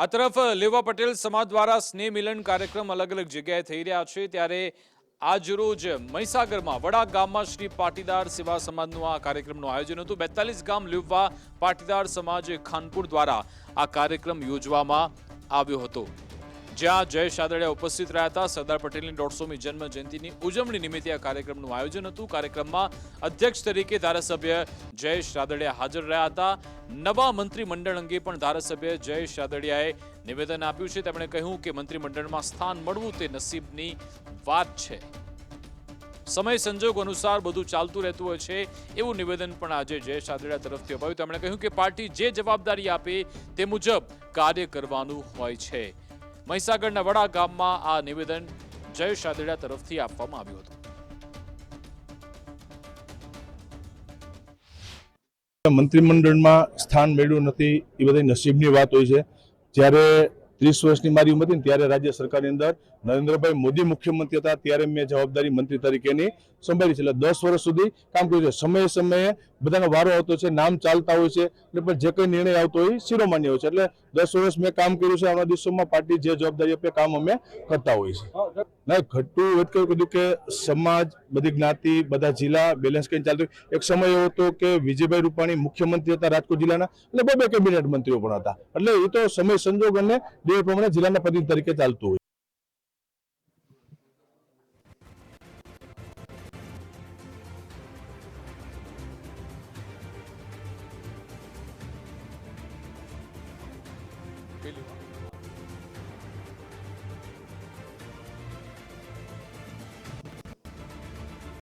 આ તરફ લેવા પટેલ સમાજ દ્વારા સ્નેહ મિલન કાર્યક્રમ અલગ અલગ જગ્યાએ થઈ રહ્યા છે. ત્યારે આજરોજ મહીસાગરમાં, વડા ગામમાં શ્રી પાટીદાર સેવા સમાજનું આ કાર્યક્રમનું આયોજન હતું. બેતાલીસ ગામ લેવવા પાટીદાર સમાજ ખાનપુર દ્વારા આ કાર્યક્રમ યોજવામાં આવ્યો હતો. જ્યાં જયેશ આદડિયા ઉપસ્થિત રહ્યા હતા. સરદાર પટેલની દોઢસોમી જન્મ જયંતિની ઉજવણી નિમિત્તે આ કાર્યક્રમનું આયોજન હતું. કાર્યક્રમમાં અધ્યક્ષ તરીકે ધારાસભ્ય જયેશ રાદડિયા હાજર રહ્યા હતા. નવા મંત્રીમંડળ અંગે પણ ધારાસભ્ય જયેશ રાદડિયાએ નિવેદન આપ્યું છે. તેમણે કહ્યું કે મંત્રીમંડળમાં સ્થાન મળવું તે નસીબની વાત છે. સમય સંજોગ અનુસાર બધું ચાલતું રહેતું હોય છે એવું નિવેદન પણ આજે જયેશ આદડિયા તરફથી અપાયું. તેમણે કહ્યું કે પાર્ટી જે જવાબદારી આપે તે મુજબ કાર્ય કરવાનું હોય છે. મહીસાગરના વડા ગામમાં આ નિવેદન જયેશ આદડિયા તરફથી આપવામાં આવ્યું હતું. મંત્રીમંડળમાં સ્થાન મેળવ્યું નથી, એ બધી નસીબની વાત હોય છે. જ્યારે ત્રીસ વર્ષની મારી ઉંમર હતી ત્યારે રાજ્ય સરકારની અંદર નરેન્દ્રભાઈ મોદી મુખ્યમંત્રી હતા, ત્યારે મેં જવાબદારી મંત્રી તરીકેની સંભાળી છે. એટલે દસ વર્ષ સુધી કામ કર્યું છે. સમયે સમયે બધાનો વારો આવતો છે નામ ચાલતા હોય છે એટલે પણ જે કંઈ નિર્ણય આવતો હોય શિરોમાન્ય હોય છે. એટલે દસ વર્ષ મેં કામ કર્યું છે આવા દિવસોમાં પાર્ટી જે જવાબદારી આપે કામ અમે કરતા હોય છે ના ઘટતું એટલું કીધું કે સમાજ બધી જ્ઞાતિ બધા જિલ્લા બેલેન્સ કરીને ચાલતું એક સમય એવો હતો કે વિજયભાઈ રૂપાણી મુખ્યમંત્રી હતા રાજકોટ જિલ્લાના એટલે બે બે કેબિનેટ મંત્રીઓ પણ હતા. એટલે એ તો સમય સંજોગ અને બે પ્રમાણે જિલ્લાના પ્રતિનિધિ તરીકે ચાલતું હોય પેલી વાત.